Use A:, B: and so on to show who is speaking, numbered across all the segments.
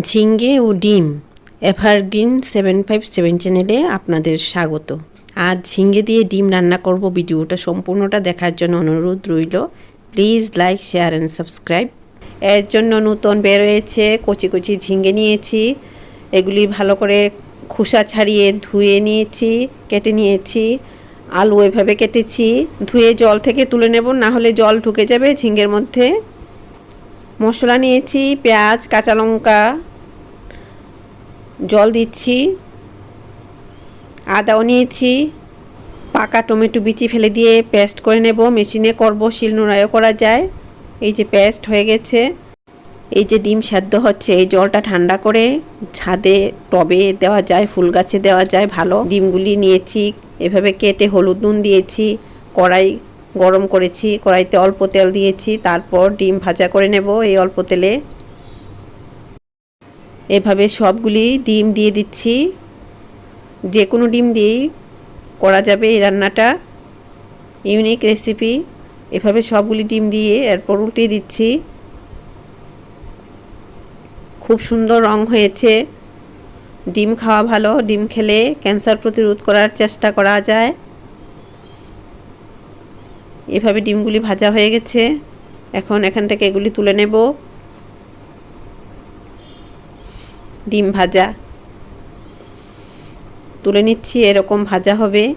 A: ঝিঙ্গে ও ডিম, evergreen seven five seven চ্যানেলে আপনাদের স্বাগত। আজ ঝিঙ্গে দিয়ে ডিম রান্না করব ভিডিওটা সম্পূর্ণটা দেখার জন্য অনুরোধ রইল। Please like, share and subscribe. এর জন্য নতুন বেরোয়েছে কচি কচি ঝিঙ্গে নিয়েছি। এগুলি ভালো করে খোসা ছাড়িয়ে ধুয়ে নিয়েছি, কেটে নিয়েছি। আলু এভাবে কেটেছি। ধুয়ে জল থেকে তুলে নেব, না হলে জল ঢুকে যাবে ঝিঙ্গের মধ্যে। মশলা নিয়েছি, পেঁয়াজ, কাঁচা লঙ্কা, জল দিচ্ছি, আদাও নিয়েছি, পাকা টমেটো বিচি ফেলে দিয়ে পেস্ট করে নেব, মেশিনে করব, শিলনোড়ায়ও করা যায়। এই যে পেস্ট হয়ে গেছে, এই যে ডিম সেদ্ধ হচ্ছে, এই জলটা ঠান্ডা করে ছাদে টবে দেওয়া যায়, ফুল গাছে দেওয়া যায়, ভালো। ডিমগুলি নিয়েছি, এভাবে কেটে হলুদ নুন দিয়েছি, কড়াই গরম করেছি, কড়াইতে অল্প তেল দিয়েছি, তারপর ডিম ভাজা করে নেব এই অল্প তেলে। এভাবে সবগুলি ডিম দিয়ে দিচ্ছি। যে কোনো ডিম দিয়েই করা যাবে এই রান্নাটা। Unique recipe. এভাবে সবগুলি ডিম দিয়ে এরপর উল্টে দিচ্ছি। খুব সুন্দর রং হয়েছে। ডিম খাওয়া ভালো, ডিম খেলে ক্যান্সার প্রতিরোধ করার চেষ্টা করা যায়। এভাবে ডিমগুলি ভাজা হয়ে গেছে। এখন এখান থেকে এগুলি তুলে নেব। ডিম ভাজা। তুলে নিচ্ছি, এরকম ভাজা হবে।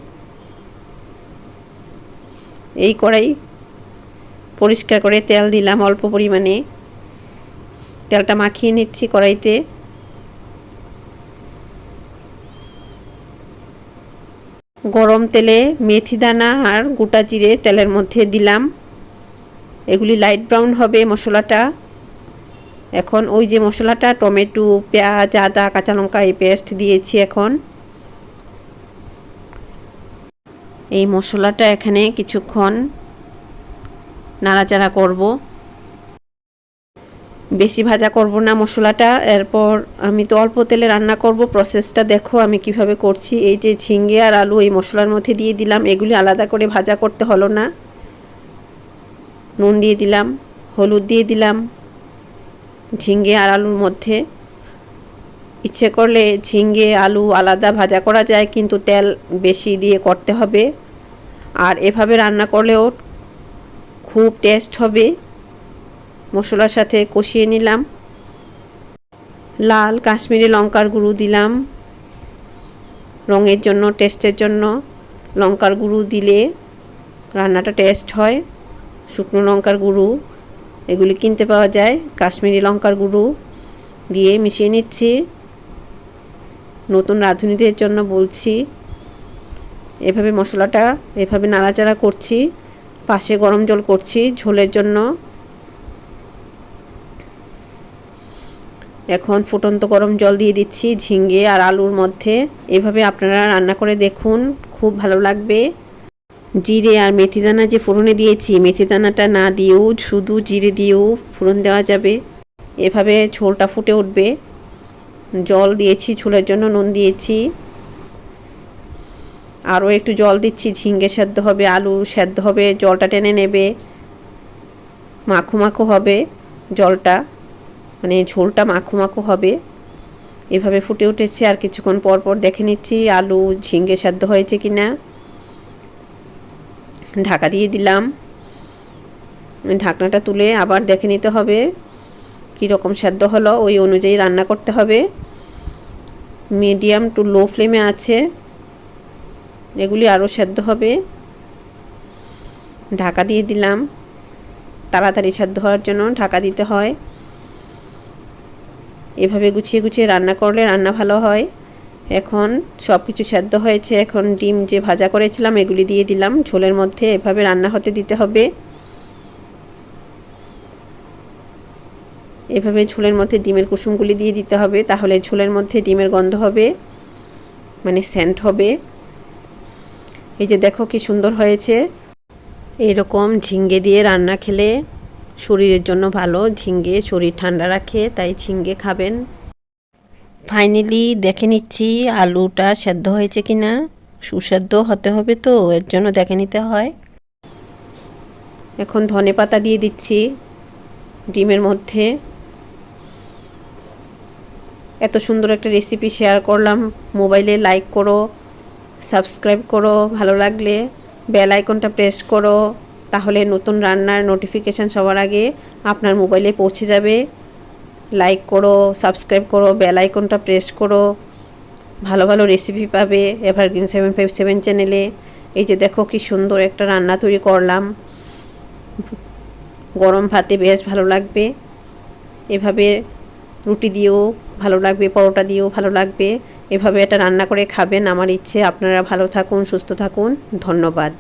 A: এই কড়াই পরিষ্কার করে তেল দিলাম অল্প পরিমাণে। তেলটা মাখিয়ে নিচ্ছি কড়াইতে। গরম তেলে মেথি দানা আর গোটা জিরে তেলের মধ্যে দিলাম। এগুলি লাইট ব্রাউন হবে মশলাটা। এখন ওই যে মশলাটা, টমেটো, পেঁয়াজ, আদা, কাঁচা লঙ্কা এই পেস্ট দিয়েছি এখন। এই মশলাটা এখানে কিছুক্ষণ নাড়াচাড়া করব। বেশি ভাজা করব না মশলাটা, এরপর আমি তো অল্প তেলে রান্না করব। প্রসেসটা দেখো আমি কীভাবে করছি। এই যে ঝিঙ্গে আর আলু এই মশলার মধ্যে দিয়ে দিলাম। এগুলি আলাদা করে ভাজা করতে হলো না। নুন দিয়ে দিলাম, হলুদ দিয়ে দিলাম ঝিঙ্গে আর আলুর মধ্যে। ইচ্ছে করলে ঝিঙ্গে আলু আলাদা ভাজা করা যায়, কিন্তু তেল বেশি দিয়ে করতে হবে। আর এভাবে রান্না করলেও খুব টেস্ট হবে। মশলার সাথে কষিয়ে নিলাম। লাল কাশ্মীরি লঙ্কার গুঁড়ো দিলাম। রঙের জন্য, টেস্টের জন্য লঙ্কার গুঁড়ো দিলে রান্নাটা টেস্ট হয়। শুকনো লঙ্কার গুঁড়ো, এগুলি কিনতে পাওয়া যায়। কাশ্মীরি লঙ্কার গুঁড়ো দিয়ে মিশিয়ে নিচ্ছি। নতুন রাঁধুনিদের জন্য বলছি, এভাবে মশলাটা এভাবে নাড়াচাড়া করছি, পাশে গরম জল করছি ঝোলের জন্য। এখন ফুটন্ত গরম জল দিয়ে দিচ্ছি ঝিঙ্গে আর আলুর মধ্যে। এভাবে আপনারা রান্না করে দেখুন, খুব ভালো লাগবে। জিরে আর মেথি দানা যে ফোড়নে দিয়েছি, মেথি দানাটা না দিয়েও শুধু জিরে দিয়েও ফোড়ন দেওয়া যাবে। এভাবে ঝোলটা ফুটে উঠবে। জল দিয়েছি, ঝোলের জন্য নুন দিয়েছি। আরও একটু জল দিচ্ছি ঝিঙ্গে সেদ্ধ হবে, আলু সেদ্ধ হবে, জলটা টেনে নেবে। মাখো মাখো হবে জলটা। মানে ঝোলটা মাখো মাখো হবে। এভাবে ফুটে উঠেছে, আর কিছুক্ষণ পর পর দেখে নিচ্ছি আলু ঝিঙ্গে সেদ্ধ হয়েছে কি না ঢাকা দিয়ে দিলাম। ঢাকনাটা তুলে আবার দেখে নিতে হবে রকম সেদ্ধ হলো, ওই অনুযায়ী রান্না করতে হবে। মিডিয়াম টু লো ফ্লেমে আছে। এগুলি আরও সেদ্ধ হবে। ঢাকা দিয়ে দিলাম। তাড়াতাড়ি সেদ্ধ হওয়ার জন্য ঢাকা দিতে হয়। এভাবে গুছিয়ে গুছিয়ে রান্না করলে রান্না ভালো হয়। এখন সব কিছু সেদ্ধ হয়েছে। এখন ডিম যে ভাজা করেছিলাম, এগুলি দিয়ে দিলাম। ঝোলের মধ্যে এভাবে রান্না হতে দিতে হবে। এভাবে ঝোলের মধ্যে ডিমের কুসুমগুলি দিয়ে দিতে হবে। তাহলে ঝোলের মধ্যে ডিমের গন্ধ হবে মানে সেন্ট হবে। এই যে দেখো কি সুন্দর হয়েছে। এরকম ঝিঙ্গে দিয়ে রান্না খেলে শরীরের জন্য ভালো, ঝিঙ্গে শরীর ঠান্ডা রাখে, তাই ঝিঙ্গে খাবেন। ফাইনালি দেখে নিচ্ছি আলুটা সেদ্ধ হয়েছে কি না সুসেদ্ধ হতে হবে তো, এর জন্য দেখে নিতে হয়। এখন ধনে পাতা দিয়ে দিচ্ছি ডিমের মধ্যে। এত সুন্দর একটা রেসিপি শেয়ার করলাম। মোবাইলে লাইক করো সাবস্ক্রাইব করো, ভালো লাগলে বেল আইকনটা প্রেস করো। তাহলে নতুন রান্নার নোটিফিকেশান সবার আগে আপনার মোবাইলে পৌঁছে যাবে। লাইক করো সাবস্ক্রাইব করো বেল আইকনটা প্রেস করো। ভালো ভালো রেসিপি পাবে এভারগ্রিন সেভেন ফাইভ সেভেন চ্যানেলে এই যে দেখো কি সুন্দর একটা রান্না তৈরি করলাম। গরম ভাতে বেশ ভালো লাগবে। এভাবে রুটি দিয়েও ভালো লাগবে, পরোটা দিয়েও ভালো লাগবে। এভাবে এটা রান্না করে খাবেন আমার ইচ্ছে। আপনারা ভালো থাকুন, সুস্থ থাকুন। ধন্যবাদ।